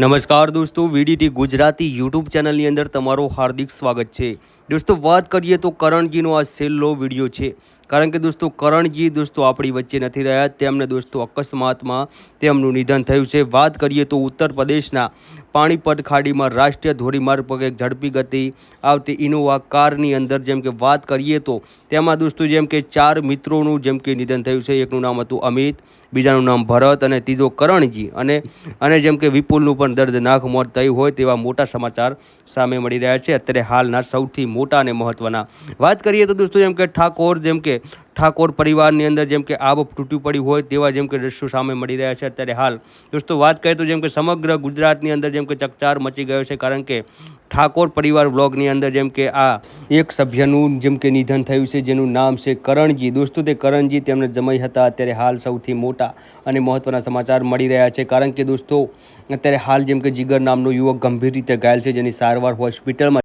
નમસ્કાર દોસ્તો, VDT Gujarati YouTube ચેનલની અંદર તમારું હાર્દિક સ્વાગત છે. દોસ્તો, વાત કરીએ તો કરણજીનો આ છેલ્લો વીડિયો છે. કારણ કે દોસ્તો, કરણજી દોસ્તો આપણી વચ્ચે નથી રહ્યા. તેમને દોસ્તો અકસ્માતમાં તેમનું નિધન થયું છે. વાત કરીએ તો ઉત્તર પ્રદેશના પાણીપત ખાડીમાં રાષ્ટ્રીય ધોરીમાર્ગ પર એક ઝડપી ગતિ આવતી ઇનોવા કારની અંદર જેમ કે વાત કરીએ તો તેમાં દોસ્તો જેમ કે ચાર મિત્રોનું જેમ કે નિધન થયું છે. એકનું નામ હતું અમિત, બીજાનું નામ ભરત અને ત્રીજો કરણજી. અને અને જેમ કે વિપુલનું પણ દર્દનાક મોત થયું હોય તેવા મોટા સમાચાર સામે મળી રહ્યા છે. અત્યારે હાલના સૌથી મોટા અને મહત્ત્વના વાત કરીએ તો દોસ્તો જેમ કે ઠાકોર, જેમ કે ઠાકોર પરિવારની અંદર જેમ કે આબ તૂટી પડી હોય તેવા જેમ કે દ્રશ્યો સામે મળી રહ્યા છે અત્યારે હાલ. દોસ્તો, વાત કરીએ તો જેમ કે સમગ્ર ગુજરાતની અંદર જેમ કે ચકચાર મચી ગયો છે, કારણ કે ઠાકોર પરિવાર બ્લોગની અંદર જેમ કે આ એક સભ્યનું જેમ કે નિધન થયું છે, જેનું નામ છે કરણજી. દોસ્તો, તે કરણજી તેમને જમાઈ હતા, અત્યારે હાલ સૌથી મોટા અને મહત્ત્વના સમાચાર મળી રહ્યા છે. કારણ કે દોસ્તો, અત્યારે હાલ જેમ કે જીગર નામનો યુવક ગંભીર રીતે ઘાયલ છે, જેની સારવાર હોસ્પિટલમાં